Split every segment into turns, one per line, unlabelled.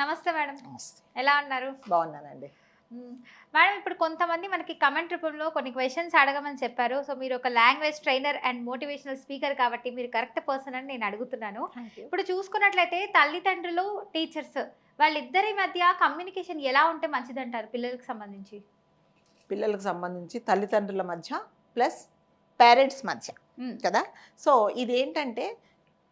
నమస్తే మేడం. ఎలా ఉన్నారు?
బాగున్నానండి.
మేడం ఇప్పుడు కొంతమంది మనకి కమెంట్ రూపంలో కొన్ని క్వశ్చన్స్ అడగమని చెప్పారు. సో మీరు ఒక language trainer and motivational speaker కాబట్టి మీరు కరెక్ట్ పర్సన్ అని నేను అడుగుతున్నాను. ఇప్పుడు చూసుకున్నట్లయితే తల్లిదండ్రులు టీచర్స్ వాళ్ళిద్దరి మధ్య కమ్యూనికేషన్ ఎలా ఉంటే మంచిదంటారు పిల్లలకు సంబంధించి?
పిల్లలకు సంబంధించి తల్లిదండ్రుల మధ్య ప్లస్ పేరెంట్స్ మధ్య. కదా? సో ఇది ఏంటంటే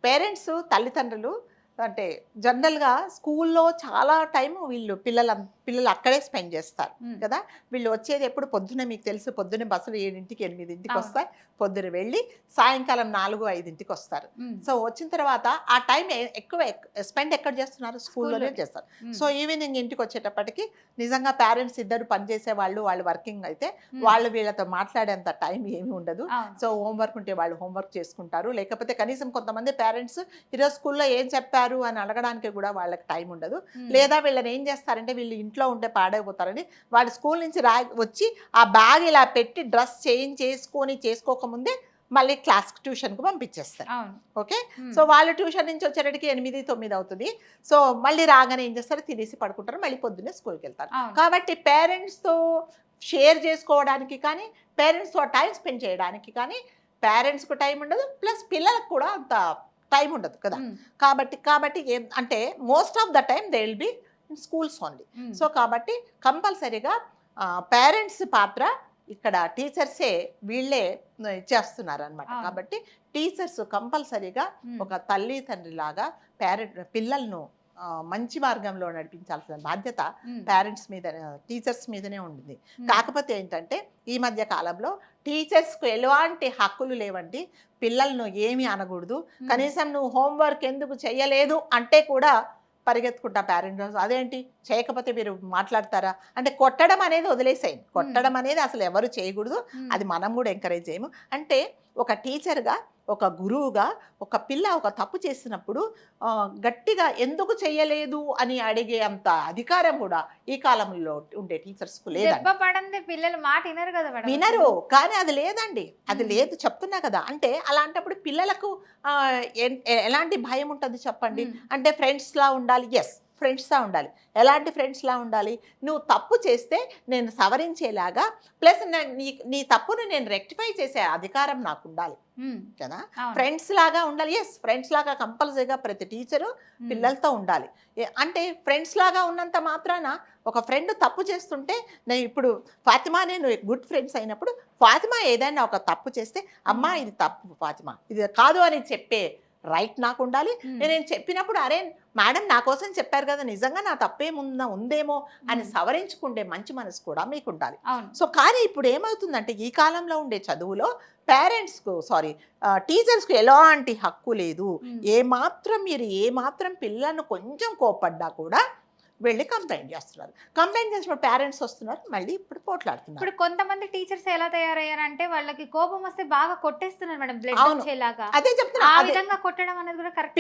పేరెంట్స్ తల్లిదండ్రులు అంటే జనరల్గా స్కూల్లో చాలా టైం వీళ్ళు పిల్లల పిల్లలు అక్కడే స్పెండ్ చేస్తారు. కదా వీళ్ళు వచ్చేది ఎప్పుడు పొద్దున మీకు తెలుసు పొద్దున్న బస్సులు ఏడింటికి ఎనిమిదింటికి. వస్తాయి పొద్దున వెళ్ళి సాయంకాలం నాలుగు ఐదింటికి వస్తారు. సో వచ్చిన తర్వాత ఆ టైం ఎక్కువ స్పెండ్ ఎక్కడ చేస్తున్నారు స్కూల్లోనే. చేస్తారు. సో ఈవినింగ్ ఇంటికి వచ్చేటప్పటికి నిజంగా పేరెంట్స్ ఇద్దరు పనిచేసే వాళ్ళు వాళ్ళు వర్కింగ్ అయితే. వాళ్ళు వీళ్ళతో మాట్లాడేంత టైం ఏమీ ఉండదు. సో హోంవర్క్ ఉంటే వాళ్ళు హోంవర్క్ చేసుకుంటారు లేకపోతే కనీసం కొంతమంది పేరెంట్స్ ఈరోజు స్కూల్లో ఏం చెప్పారు అని అడగడానికి కూడా వాళ్ళకి టైం ఉండదు. లేదా వీళ్ళని ఏం చేస్తారంటే వీళ్ళు ఇంట్లో ఉంటే పాడైపోతారని వాళ్ళు స్కూల్ నుంచి రా వచ్చి ఆ బ్యాగ్ ఇలా పెట్టి డ్రెస్ చేంజ్ చేసుకొని చేసుకోకముందే మళ్ళీ క్లాస్ ట్యూషన్కి పంపించేస్తారు. ఓకే. సో వాళ్ళు ట్యూషన్ నుంచి వచ్చేటప్పటికి ఎనిమిది తొమ్మిది అవుతుంది. సో మళ్ళీ రాగానే ఏం చేస్తారు? తినేసి పడుకుంటారు. మళ్ళీ పొద్దున్నే స్కూల్కి వెళ్తారు. కాబట్టి పేరెంట్స్తో షేర్ చేసుకోవడానికి కానీ పేరెంట్స్తో టైం స్పెండ్ చేయడానికి కానీ పేరెంట్స్కు టైం ఉండదు. ప్లస్ పిల్లలకు కూడా అంత టైం ఉండదు కదా. కాబట్టి కాబట్టి ఏం అంటే most of the time they will be schools only
hmm.
So కాబట్టి కంపల్సరీగా పేరెంట్స్ పాత్ర ఇక్కడ టీచర్సే వీళ్ళే చేస్తున్నారు అనమాట. కాబట్టి టీచర్స్ కంపల్సరీగా
మ్మ్.
ఒక తల్లి తండ్రి లాగా పేరెంట్ పిల్లలను మంచి మార్గంలో నడిపించాల్సిన బాధ్యత
మ్మ్.
పేరెంట్స్ మీద టీచర్స్ మీదనే ఉంటుంది. కాకపోతే ఏంటంటే ఈ మధ్య కాలంలో టీచర్స్కు ఎలాంటి హక్కులు లేవండి పిల్లలను ఏమీ అనకూడదు. కనీసం నువ్వు హోంవర్క్ ఎందుకు చేయలేదు అంటే కూడా పరిగెత్తుకుంటా పేరెంట్స్ అదేంటి? చేయకపోతే మీరు మాట్లాడతారా? అంటే కొట్టడం అనేది వదిలేసేయండి. కొట్టడం అనేది అసలు ఎవరు చేయకూడదు. అది మనం కూడా ఎంకరేజ్ చేయము. అంటే ఒక టీచర్గా ఒక గురువుగా ఒక పిల్ల ఒక తప్పు చేసినప్పుడు గట్టిగా ఎందుకు చేయలేదు అని అడిగే అంత అధికారం కూడా ఈ కాలంలో ఉండే టీచర్స్కు లేదండి.
పిల్లలు మాట వినరు కదా
వినరు కానీ అది లేదండి. అది. లేదు చెప్తున్నా కదా. అంటే అలాంటప్పుడు పిల్లలకు ఎలాంటి భయం ఉంటుంది చెప్పండి. అంటే ఫ్రెండ్స్లా ఉండాలి ఎస్ ఫ్రెండ్స్లా ఉండాలి. ఎలాంటి ఫ్రెండ్స్లా ఉండాలి? నువ్వు తప్పు చేస్తే నేను సవరించేలాగా ప్లస్ నీ నీ తప్పును నేను రెక్టిఫై చేసే అధికారం నాకు ఉండాలి. కదా. ఫ్రెండ్స్ లాగా ఉండాలి. ఎస్ ఫ్రెండ్స్ లాగా కంపల్సరీగా ప్రతి టీచరు. పిల్లలతో ఉండాలి. అంటే ఫ్రెండ్స్ లాగా ఉన్నంత మాత్రాన ఒక ఫ్రెండ్ తప్పు చేస్తుంటే నేను ఇప్పుడు ఫాతిమా నేను గుడ్ ఫ్రెండ్స్ అయినప్పుడు ఫాతిమా ఏదైనా ఒక తప్పు చేస్తే అమ్మా ఇది తప్పు ఫాతిమా. ఇది కాదు అని చెప్పే రైట్ నాకు ఉండాలి. నేను చెప్పినప్పుడు అరే మేడం నా కోసం చెప్పారు కదా నిజంగా నా తప్పేముందా ఉందేమో అని
మ్మ్.
సవరించుకుండే మంచి మనసు కూడా మీకు ఉండాలి సో కానీ ఇప్పుడు ఏమవుతుందంటే ఈ కాలంలో ఉండే చదువులో పేరెంట్స్కు సారీ టీచర్స్కు ఎలాంటి హక్కు లేదు
మ్మ్.
ఏ మాత్రం మీరు ఏ మాత్రం పిల్లలను కొంచెం కోపడ్డా కూడా వెళ్ళి కంప్లైంట్ చేస్తున్నారు. కంప్లైంట్ చేసినప్పుడు పేరెంట్స్ వస్తున్నారు మళ్ళీ ఇప్పుడు పోట్లాడుతున్నారు.
ఇప్పుడు కొంతమంది టీచర్స్ ఎలా తయారయ్యారంటే వాళ్ళకి కోపం వస్తే బాగా కొట్టేస్తున్నారు మేడం బ్లడ్. వచ్చేలాగా.
అదే చెప్తున్నా
ఆ విధంగా కొట్టడం అనేది కూడా కరెక్ట్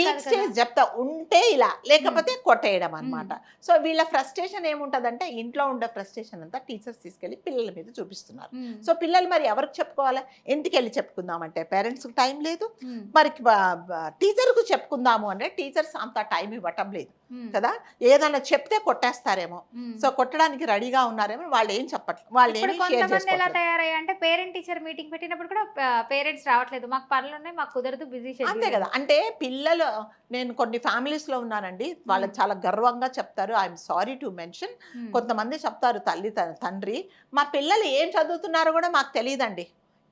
చెప్తా ఉంటే ఇలా లేకపోతే కొట్టేయడం అన్నమాట. సో వీళ్ళ ఫ్రస్ట్రేషన్ ఏముంటదంటే ఇంట్లో ఉండే ఫ్రస్ట్రేషన్ అంతా టీచర్స్ తీసుకెళ్ళి పిల్లల మీద చూపిస్తున్నారు. సో పిల్లలు మరి ఎవరికి చెప్పుకోవాలి? ఇంటికి వెళ్ళి చెప్పుకుందామంటే పేరెంట్స్కి టైం లేదు. మరి టీచర్కు చెప్పుకుందాము అంటే టీచర్స్ అంత టైం ఇవ్వటం లేదు. కదా? ఏదైనా చెప్తే కొట్టేస్తారేమో. సో కొట్టడానికి రెడీగా ఉన్నారేమో వాళ్ళు ఏం చెప్పట్లేదు వాళ్ళు షేర్
కొంతమంది ఎలా
చేసుకోవట్లేదు
తయారయ్యా అంటే పేరెంట్ టీచర్ మీటింగ్ పెట్టినప్పుడు కూడా పేరెంట్స్ రావట్లేదు. మాకు పనులు ఉన్నాయి మాకు కుదరదు బిజీ
అంతే కదా. అంటే పిల్లలు నేను కొన్ని ఫ్యామిలీస్లో ఉన్నానండి వాళ్ళు చాలా గర్వంగా చెప్తారు. I'm sorry to mention. కొంతమంది చెప్తారు తల్లి తండ్రి. మా పిల్లలు ఏం చదువుతున్నారో కూడా మాకు తెలియదండి.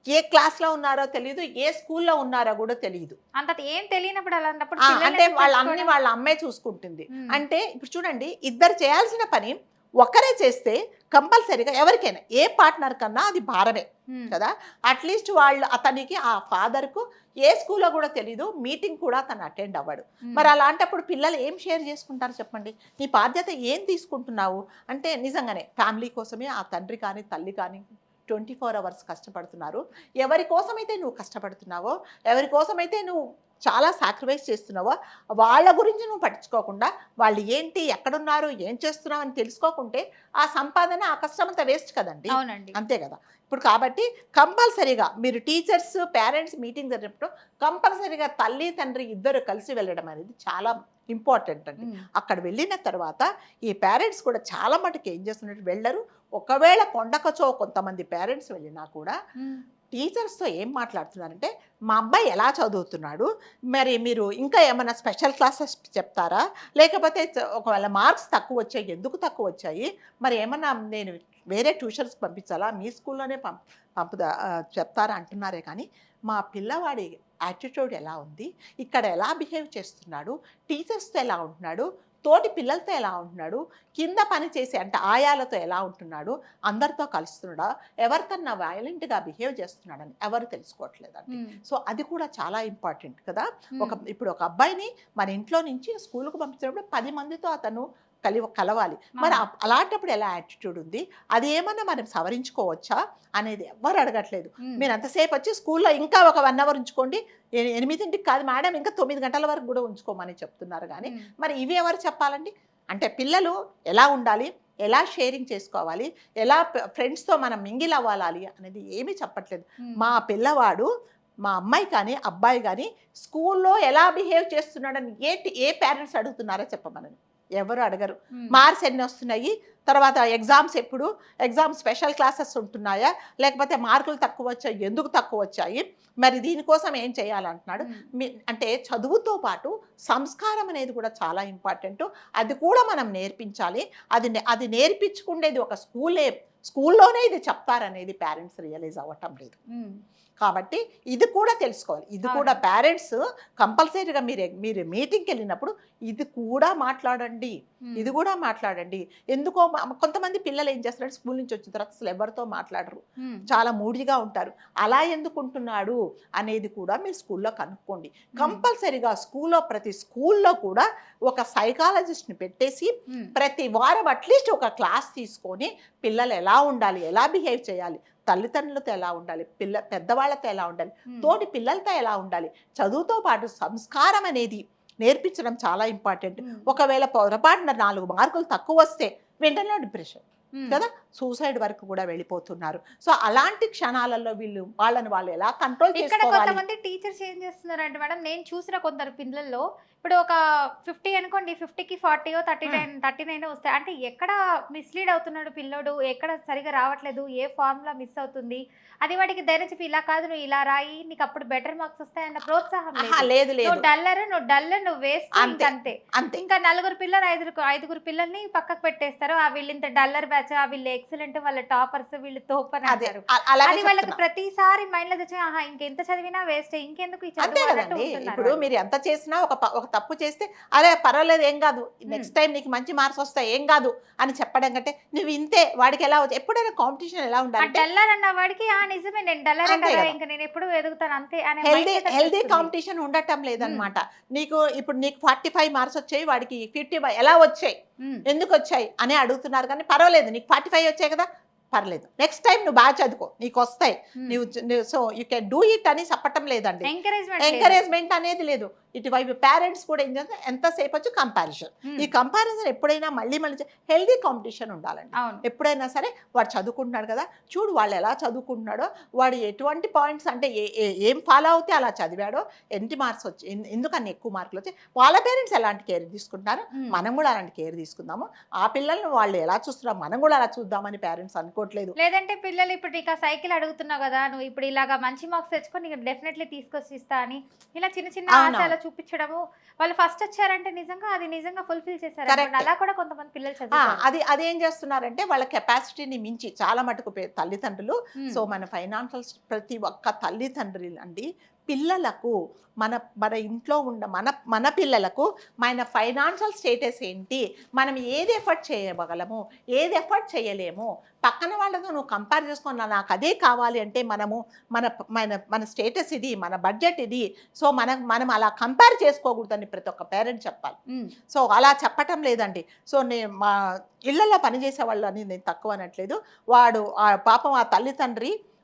ఏ క్లాస్లో ఉన్నారో తెలియదు ఏ స్కూల్లో ఉన్నారో కూడా తెలియదు
అంత ఏం తెలియనప్పుడు అలాంటప్పుడు
అంటే వాళ్ళ అన్ని
పెట్టుకోవడం?
వాళ్ళ అమ్మే చూసుకుంటుంది. అంటే ఇప్పుడు చూడండి ఇద్దరు చేయాల్సిన పని ఒక్కరే చేస్తే కంపల్సరీగా ఎవరికైనా ఏ పార్ట్నర్ కన్నా అది భారమే. కదా అట్లీస్ట్ వాళ్ళు అతనికి ఆ ఫాదర్కు ఏ స్కూల్లో కూడా తెలీదు మీటింగ్ కూడా తను అటెండ్ అవ్వడు. మరి అలాంటప్పుడు పిల్లలు ఏం షేర్ చేసుకుంటారు చెప్పండి నీ బాధ్యత ఏం తీసుకుంటున్నావు అంటే నిజంగానే ఫ్యామిలీ కోసమే ఆ తండ్రి కానీ తల్లి కానీ ట్వంటీ ఫోర్ అవర్స్ కష్టపడుతున్నారు. ఎవరి కోసమైతే నువ్వు కష్టపడుతున్నావో ఎవరి కోసమైతే నువ్వు చాలా సాక్రిఫైస్ చేస్తున్నావో వాళ్ళ గురించి నువ్వు పట్టించుకోకుండా వాళ్ళు ఏంటి ఎక్కడున్నారు ఏం చేస్తున్నావు అని తెలుసుకోకుంటే ఆ సంపాదన ఆ కష్టం అంతా వేస్ట్ కదండి.
అవునండి.
అంతే కదా. ఇప్పుడు కాబట్టి కంపల్సరీగా మీరు టీచర్స్ పేరెంట్స్ మీటింగ్ జరిగినప్పుడు కంపల్సరీగా తల్లి తండ్రి ఇద్దరు కలిసి వెళ్ళడం అనేది చాలా ఇంపార్టెంట్ అండి. అక్కడ వెళ్ళిన తర్వాత ఈ పేరెంట్స్ కూడా చాలా మటుకు ఏం చేస్తున్నట్టు వెళ్ళరు. ఒకవేళ కొండకచో కొంతమంది పేరెంట్స్ వెళ్ళినా కూడా టీచర్స్తో ఏం మాట్లాడుతున్నారంటే మా అబ్బాయి ఎలా చదువుతున్నాడు? మరి మీరు ఇంకా ఏమైనా స్పెషల్ క్లాసెస్ చెప్తారా? లేకపోతే ఒకవేళ మార్క్స్ తక్కువ వచ్చాయి ఎందుకు తక్కువ వచ్చాయి? మరి ఏమన్నా నేను వేరే ట్యూషన్స్కి పంపించాలా? మీ స్కూల్లోనే పంప్ పంపుదా చెప్తారా? అంటున్నారే కానీ మా పిల్లవాడి యాటిట్యూడ్ ఎలా ఉంది? ఇక్కడ ఎలా బిహేవ్ చేస్తున్నాడు? టీచర్స్తో ఎలా ఉంటున్నాడు? తోటి పిల్లలతో ఎలా ఉంటున్నాడు? కింద పని చేసే అంటే ఆయాలతో ఎలా ఉంటున్నాడు? అందరితో కలుస్తున్నాడా? ఎవరికన్నా వైలెంట్గా బిహేవ్ చేస్తున్నాడని ఎవరు తెలుసుకోవట్లేదండి. సో అది కూడా చాలా ఇంపార్టెంట్ కదా. ఒక ఇప్పుడు ఒక అబ్బాయిని మన ఇంట్లో నుంచి స్కూల్కి పంపించినప్పుడు పది మందితో అతను కలి కలవాలి. మరి అలాంటప్పుడు ఎలా యాటిట్యూడ్ ఉంది? అది ఏమన్నా మనం సవరించుకోవచ్చా? అనేది ఎవరు అడగట్లేదు. మీరు అంతసేపు వచ్చి స్కూల్లో ఇంకా ఒక వన్ అవర్ ఉంచుకోండి. ఎనిమిదింటికి కాదు మేడం ఇంకా తొమ్మిది గంటల వరకు కూడా ఉంచుకోమని చెప్తున్నారు కానీ మరి ఇవి ఎవరు చెప్పాలండి? అంటే పిల్లలు ఎలా ఉండాలి? ఎలా షేరింగ్ చేసుకోవాలి? ఎలా ఫ్రెండ్స్తో మనం మింగిల్ అవ్వాలి అనేది ఏమీ చెప్పట్లేదు. మా పిల్లవాడు మా అమ్మాయి కానీ అబ్బాయి కానీ స్కూల్లో ఎలా బిహేవ్ చేస్తున్నాడని ఏ ఏ పేరెంట్స్ అడుగుతున్నారో చెప్పమని ఎవరు అడగరు. మార్క్స్ ఎన్ని వస్తున్నాయి? తర్వాత ఎగ్జామ్స్ ఎప్పుడు? ఎగ్జామ్ స్పెషల్ క్లాసెస్ ఉంటున్నాయా? లేకపోతే మార్కులు తక్కువ వచ్చాయి? ఎందుకు తక్కువ వచ్చాయి? మరి దీనికోసం ఏం చేయాలంటున్నాడు? మీ అంటే చదువుతో పాటు సంస్కారం అనేది కూడా చాలా ఇంపార్టెంట్. అది కూడా మనం నేర్పించాలి. అది అది నేర్పించుకునేది ఒక స్కూలే స్కూల్లోనే ఇది చెప్తారనేది పేరెంట్స్ రియలైజ్ అవ్వటం లేదు. కాబట్టి ఇది కూడా తెలుసుకోవాలి. ఇది కూడా. పేరెంట్స్ కంపల్సరీగా మీరు మీరు మీటింగ్కి వెళ్ళినప్పుడు ఇది కూడా మాట్లాడండి. ఇది కూడా మాట్లాడండి. ఎందుకో కొంతమంది పిల్లలు ఏం చేస్తారు స్కూల్ నుంచి వచ్చిన తర్వాత అసలు ఎవరితో మాట్లాడరు. చాలా మూడిగా ఉంటారు. అలా ఎందుకుంటున్నాడు అనేది కూడా మీరు స్కూల్లో కనుక్కోండి. కంపల్సరీగా స్కూల్లో ప్రతి స్కూల్లో కూడా ఒక సైకాలజిస్ట్ని పెట్టేసి ప్రతి వారం అట్లీస్ట్ ఒక క్లాస్ తీసుకొని పిల్లలు ఎలా ఉండాలి ఎలా బిహేవ్ చేయాలి తల్లిదండ్రులతో ఎలా ఉండాలి? పిల్ల పెద్దవాళ్ళతో ఎలా ఉండాలి? తోటి పిల్లలతో ఎలా ఉండాలి? చదువుతో పాటు సంస్కారం అనేది నేర్పించడం చాలా ఇంపార్టెంట్. ఒకవేళ పొరపాటున నాలుగు మార్కులు తక్కువ వస్తే వెంటనే డిప్రెషన్. కదా? సూసైడ్ వరకు కూడా వెళ్ళిపోతున్నారు. సో అలాంటి క్షణాలలో వీళ్ళు వాళ్ళని వాళ్ళు ఎలా కంట్రోల్
ఇక్కడ కొంతమంది టీచర్స్ ఏం చేస్తున్నారంటే మేడం నేను చూసిన కొందరు పిల్లల్లో ఇప్పుడు ఒక ఫిఫ్టీ అనుకోండి ఫిఫ్టీకి ఫార్టీయో థర్టీ నైన్ థర్టీ నైన్ వస్తాయి. అంటే ఎక్కడ మిస్లీడ్ అవుతున్నాడు పిల్లోడు? ఎక్కడ సరిగా రావట్లేదు? ఏ ఫార్ములా మిస్ అవుతుంది? అది వాడికి ధైర్యం చెప్పి ఇలా కాదు నువ్వు ఇలా రాయి నీకు అప్పుడు బెటర్ మార్క్స్ వస్తాయన్న ప్రోత్సాహం లేదు. నువ్వు డల్లర్ నువ్వు డల్లర్ నువ్వు వేస్ట్
అంతే.
అంతే. ఇంకా నలుగురు పిల్లలు ఐదుగురు ఐదుగురు పిల్లల్ని పక్కకు పెట్టేస్తారు. ఆ వీళ్ళు ఇంత డల్లర్ బ్యాచ్ ఆ వీళ్ళు ఎక్సలెంట్ వాళ్ళ టాపర్స్ వీళ్ళు తోపర్
అదే
అంటారు. వాళ్ళకి. ప్రతిసారి మైండ్లో తెచ్చి ఆహా ఇంకెంత చదివినా వేస్ట్ ఇంకెందుకు
ఇప్పుడు. మీరు ఎంత చేసినా ఒక తప్పు చేస్తే అరే పర్వాలేదు ఏం కాదు. నెక్స్ట్ టైం నీకు మంచి మార్క్స్ వస్తాయి ఏం కాదు అని చెప్పడం కంటే నువ్వు ఇంతే వాడికి ఎలా వచ్చు ఎప్పుడైనా కాంపిటీషన్ ఎలా
డల్లర్ అన్న వాడికి ఆ నిజమే నేను డల్లరే. ఇంకా నేను ఎప్పుడు ఎదుగుతాను అంతే
హెల్దీ హెల్దీ. కాంపిటీషన్ ఉండటం లేదనమాట నీకు ఇప్పుడు నీకు ఫార్టీ ఫైవ్ మార్క్స్ వచ్చాయి వాడికి ఫిఫ్టీ ఎలా వచ్చాయి? ఎందుకు వచ్చాయి? అని అడుగుతున్నారు కానీ పర్వాలేదు నీకు ఫార్టీ ఫైవ్ వచ్చాయి కదా పర్లేదు నెక్స్ట్ టైం నువ్వు బాగా చదువుకో నీకు వస్తాయి. నువ్వు so you can do it అని చెప్పటం లేదండి.
ఎంకరేజ్మెంట్ లేదు.
ఎంకరేజ్మెంట్ అనేది లేదు. ఇటువైపు పేరెంట్స్ కూడా ఏం చేస్తారు? ఎంతసేపు వచ్చి కంపారిజన్ ఈ కంపారిజన్ ఎప్పుడైనా మళ్ళీ మళ్ళీ హెల్దీ కాంపిటీషన్ ఉండాలండి. ఎప్పుడైనా సరే వాడు చదువుకుంటున్నాడు కదా చూడు వాళ్ళు ఎలా చదువుకుంటున్నాడో వాడు ఎటువంటి పాయింట్స్ అంటే ఏ ఫాలో అవుతే అలా చదివాడో ఎన్ని మార్క్స్ వచ్చి ఎందుకని ఎక్కువ మార్కులు వచ్చాయి వాళ్ళ పేరెంట్స్ ఎలాంటి కేర్ తీసుకుంటున్నారు?
ఉమ్,
మనం కూడా అలాంటి కేర్ తీసుకుందాము. ఆ పిల్లల్ని వాళ్ళు ఎలా చూస్తున్నాం మనం కూడా అలా చూద్దామని పేరెంట్స్ అనుకోవట్లేదు.
లేదంటే పిల్లలు ఇప్పుడు నీకు ఆ సైకిల్ అడుగుతున్నావు కదా నువ్వు ఇప్పుడు ఇలాగా మంచి మార్క్స్ తెచ్చుకొని నీకు డెఫినెట్లీ తీసుకొచ్చి ఇస్తా అని ఇలా చిన్న చిన్న. ఆశలు చూపించడము. వాళ్ళు ఫస్ట్ వచ్చారంటే నిజంగా అది నిజంగా ఫుల్ఫిల్ చేశారు. అలా కూడా కొంతమంది పిల్లలు
ఆ,
చదువుతారు.
అది అదేం చేస్తున్నారంటే వాళ్ళ కెపాసిటీని మించి చాలా మటుకు తల్లిదండ్రులు. సో మన ఫైనాన్షియల్ ప్రతి ఒక్క తల్లిదండ్రులు అండి పిల్లలకు మన మన ఇంట్లో ఉన్న మన మన పిల్లలకు మన ఫైనాన్షియల్ స్టేటస్ ఏంటి? మనం ఏది ఎఫర్ట్ చేయగలము? ఏది ఎఫర్ట్ చేయలేము? పక్కన వాళ్ళతో నువ్వు కంపేర్ చేసుకున్నా నాకు అదే కావాలి అంటే మనము మన మన మన స్టేటస్ ఇది మన బడ్జెట్ ఇది. సో మనం మనం అలా కంపేర్ చేసుకోకూడదని ప్రతి ఒక్క పేరెంట్ చెప్పాలి. సో అలా చెప్పటం లేదండి. సో నేను మా ఇళ్ళలో పనిచేసే వాళ్ళు అని నేను తక్కువ అనట్లేదు. వాడు ఆ పాపం ఆ తల్లి తండ్రి ఓ,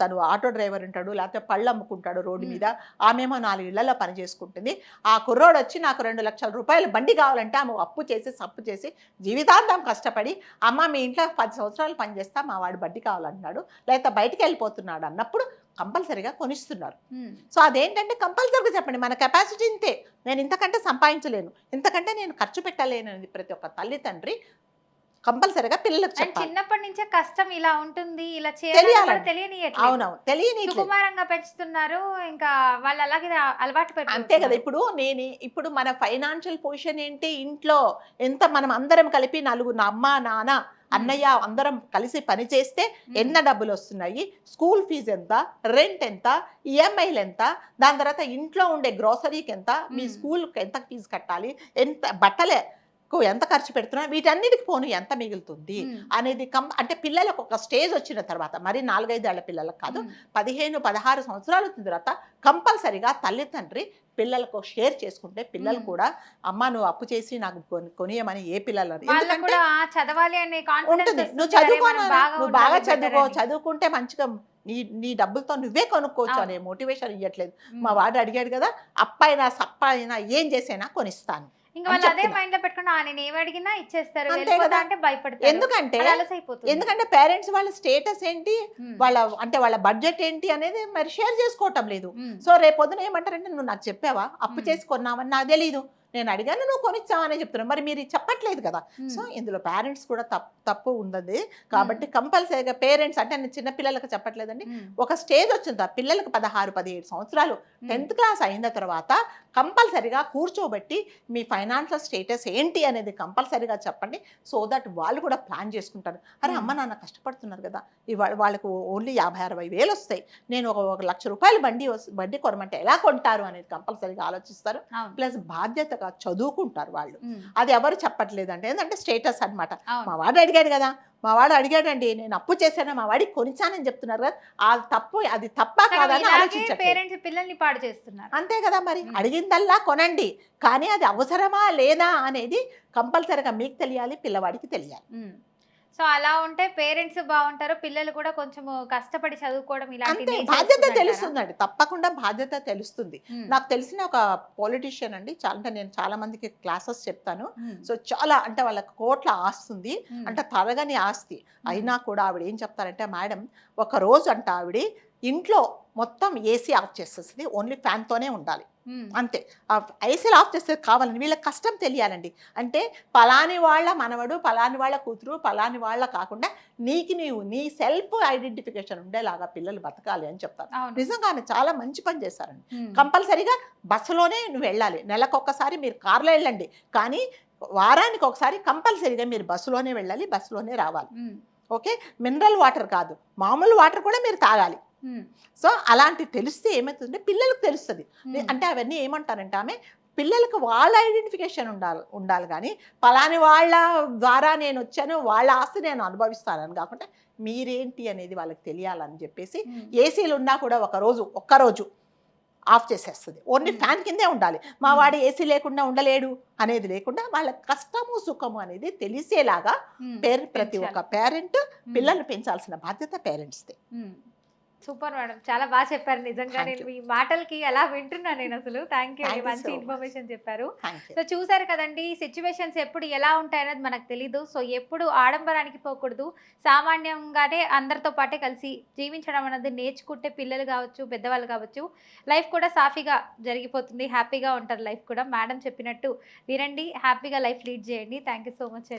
తను ఆటో డ్రైవర్ ఉంటాడు లేకపోతే పళ్ళు అమ్ముకుంటాడు రోడ్డు మీద ఆమెమో నాలుగు ఇళ్ళలో పని చేసుకుంటుంది ఆ కుర్రోడు వచ్చి నాకు రెండు లక్షల రూపాయలు బండి కావాలంటే ఆమె అప్పు చేసి సప్పు చేసి జీవితాంతం కష్టపడి అమ్మ మీ ఇంట్లో పది సంవత్సరాలు పని చేస్తా మా వాడు బండి కావాలంటున్నాడు లేకపోతే బయటికి వెళ్ళిపోతున్నాడు అన్నప్పుడు కంపల్సరిగా కొనిస్తున్నారు. సో అదేంటంటే కంపల్సరీగా చెప్పండి మన కెపాసిటీ ఇంతే. నేను ఇంతకంటే సంపాదించలేను ఇంతకంటే నేను ఖర్చు పెట్టలేను అనేది ప్రతి ఒక్క తల్లి తండ్రి కంపల్సరీగా పిల్లలకు
అండ్
చెప్పాలి.
చిన్నప్పటి నుంచే కష్టం ఇలా ఉంటుంది ఇలా
తెలియాలండి.
కూడా తెలియనియట్లేదు.
అవునవును తెలియని
సుకుమారంగా పెంచుతున్నారు ఇంకా వాళ్ళు అలాగే అలవాటు పెట్టి
అంతే కదా ఇప్పుడు నేను ఇప్పుడు మన ఫైనాన్షియల్ పొజిషన్ ఏంటి? ఇంట్లో ఎంత మనం అందరం కలిపి నలుగురు నా అమ్మ నాన్న అన్నయ్య అందరం కలిసి పని చేస్తే ఎన్న డబ్బులు వస్తున్నాయి? స్కూల్ ఫీజు ఎంత? రెంట్ ఎంత? ఈఎంఐలు ఎంత? దాని తర్వాత ఇంట్లో ఉండే గ్రోసరీకి ఎంత? మీ
మ్మ్.
స్కూల్కి ఎంత ఫీజు కట్టాలి? ఎంత బట్టలే ఎంత ఖర్చు పెడుతున్నా వీటన్నిటికి పోను ఎంత మిగులుతుంది అనేది కం అంటే పిల్లలకు ఒక స్టేజ్ వచ్చిన తర్వాత మరి నాలుగైదేళ్ళ పిల్లలకు కాదు పదిహేను పదహారు సంవత్సరాల వచ్చిన తర్వాత కంపల్సరిగా తల్లి తండ్రి పిల్లలకు షేర్ చేసుకుంటే పిల్లలు. కూడా అమ్మ నువ్వు అప్పు చేసి నాకు కొని- కొనియమని ఏ పిల్లలు ఉంటుంది. నువ్వు చదువుకోను నువ్వు బాగా చదువుకో చదువుకుంటే మంచిగా నీ నీ డబ్బులతో నువ్వే కొనుక్కోవచ్చు. అనే మోటివేషన్ ఇవ్వట్లేదు మా వాడు అడిగాడు కదా అప్పైనా సప్ప అయినా ఏం చేసైనా కొనిస్తాను.
ఇంకా వాళ్ళు అదే. మైండ్లో పెట్టుకుని "ఆ, నేను ఏమి అడిగినా ఇచ్చేస్తారు. అంటే భయపడతారు
ఎందుకంటే ఎందుకంటే పేరెంట్స్ వాళ్ళ స్టేటస్ ఏంటి. వాళ్ళ అంటే వాళ్ళ బడ్జెట్ ఏంటి అనేది మరి షేర్ చేసుకోవటం లేదు. సో రేపు పొద్దున ఏమంటారంటే నువ్వు నాకు చెప్పావా అప్పు
మ్మ్.
చేసి కొన్నావని నాకు తెలియదు నేను అడిగాను నువ్వు కొనిచ్చావనే చెప్తున్నాను మరి మీరు చెప్పట్లేదు కదా. సో ఇందులో పేరెంట్స్ కూడా తప్పు తప్పు ఉన్నది కాబట్టి కంపల్సరీగా పేరెంట్స్ అంటే నేను చిన్న పిల్లలకు చెప్పట్లేదండి. ఒక స్టేజ్ వచ్చింది పిల్లలకు పదహారు పదిహేడు సంవత్సరాలు. టెన్త్ క్లాస్ అయిన తర్వాత కంపల్సరీగా కూర్చోబెట్టి మీ ఫైనాన్షియల్ స్టేటస్ ఏంటి అనేది కంపల్సరీగా చెప్పండి. సో దట్ వాళ్ళు కూడా ప్లాన్ చేసుకుంటారు. అరే. అమ్మ నాన్న కష్టపడుతున్నారు కదా. ఇవాళ వాళ్ళకు ఓన్లీ యాభై అరవై వేలు వస్తాయి. నేను ఒక ఒక లక్ష రూపాయలు బండి బండి కొనమంటే ఎలా కొంటారు అనేది కంపల్సరీగా ఆలోచిస్తారు. ప్లస్ బాధ్యతగా చదువుకుంటారు వాళ్ళు. అది ఎవరు చెప్పట్లేదండి. ఎందుకంటే స్టేటస్ అన్నమాట.
అవును.
మా వాడు అడిగాడు కదా మా వాడు అడిగాడండి నేను అప్పు చేశాను మా వాడికి కొనిచ్చానని చెప్తున్నారు కదా ఆ తప్పు అది తప్ప కాదని
పేరెంట్స్ పిల్లల్ని పాడు చేస్తున్నారు
అంతే కదా మరి. అడిగిందల్లా కొనండి కానీ అది అవసరమా లేదా అనేది కంపల్సరీగా మీకు తెలియాలి పిల్లవాడికి తెలియాలి.
సో అలా ఉంటే పేరెంట్స్ బాగుంటారు పిల్లలు కూడా కొంచెం కష్టపడి చదువుకోవడం ఇలాంటి
బాధ్యత? తెలుస్తుందండి తప్పకుండా బాధ్యత తెలుస్తుంది. నాకు తెలిసిన ఒక పొలిటీషియన్ అండి చాలా అంటే నేను చాలా మందికి క్లాసెస్ చెప్తాను. సో చాలా అంటే వాళ్ళకి కోట్ల ఆస్తుంది. అంటే తరగని ఆస్తి. అయినా కూడా ఆవిడ ఏం చెప్తారంటే మేడం ఒక రోజు అంట ఆవిడ ఇంట్లో మొత్తం ఏసీ ఆఫ్ చేసేస్తుంది. ఓన్లీ ఫ్యాన్తోనే ఉండాలి.
ఉమ్.
అంతే. ఐసీలు ఆఫ్ చేస్తే కావాలని వీళ్ళకి కష్టం తెలియాలండి. అంటే పలాని వాళ్ళ మనవడు పలాని వాళ్ళ కూతురు పలాని వాళ్ళ కాకుండా నీకు నీవు నీ సెల్ఫ్ ఐడెంటిఫికేషన్ ఉండేలాగా పిల్లలు బతకాలి అని చెప్తారు.
అవును.
నిజంగా ఆమె చాలా మంచి పని చేశారండి.
ఉమ్.
కంపల్సరీగా బస్సులోనే నువ్వు వెళ్ళాలి. నెలకు ఒక్కసారి మీరు కార్లో వెళ్ళండి. కానీ వారానికి ఒకసారి కంపల్సరీగా మీరు బస్సులోనే వెళ్ళాలి బస్సులోనే రావాలి.
ఉమ్.
ఓకే? మినరల్ వాటర్ కాదు. మామూలు వాటర్ కూడా మీరు తాగాలి. సో అలాంటి తెలిస్తే ఏమవుతుందంటే పిల్లలకు తెలుస్తుంది. అంటే అవన్నీ ఏమంటారంటే ఆమె పిల్లలకు వాళ్ళ ఐడెంటిఫికేషన్ ఉండాలి ఉండాలి కానీ పలాని వాళ్ళ ద్వారా నేను వచ్చాను వాళ్ళ ఆస్తి నేను అనుభవిస్తానని కాకుండా మీరేంటి అనేది వాళ్ళకి తెలియాలని చెప్పేసి. ఏసీలు ఉన్నా కూడా ఒక రోజు ఒక్కరోజు ఆఫ్ చేసేస్తుంది ఓన్లీ. ఫ్యాన్ కిందే ఉండాలి మా వాడు ఏసీ లేకుండా ఉండలేడు అనేది లేకుండా వాళ్ళ కష్టము సుఖము అనేది తెలిసేలాగా
ఉమ్.
పేరు ప్రతి. ఒక్క పేరెంట్. పిల్లల్ని పెంచాల్సిన బాధ్యత పేరెంట్స్దే.
Super madam. చాలా బాగా చెప్పారు నిజంగా నేను మీ మాటలకి ఎలా వింటున్నా నేను అసలు. థ్యాంక్ యూ
you
మంచి. ఇన్ఫర్మేషన్ చెప్పారు. సో చూసారు కదండి సిచ్యువేషన్స్ ఎప్పుడు ఎలా ఉంటాయనేది మనకు తెలీదు. సో ఎప్పుడు ఆడంబరానికి పోకూడదు. సామాన్యంగానే అందరితో పాటే కలిసి జీవించడం అనేది నేర్చుకుంటే పిల్లలు కావచ్చు పెద్దవాళ్ళు కావచ్చు లైఫ్ కూడా సాఫీగా జరిగిపోతుంది. హ్యాపీగా ఉంటారు లైఫ్ కూడా. మేడం చెప్పినట్టు వినండి. హ్యాపీగా లైఫ్ లీడ్ చేయండి. Thank you so much
you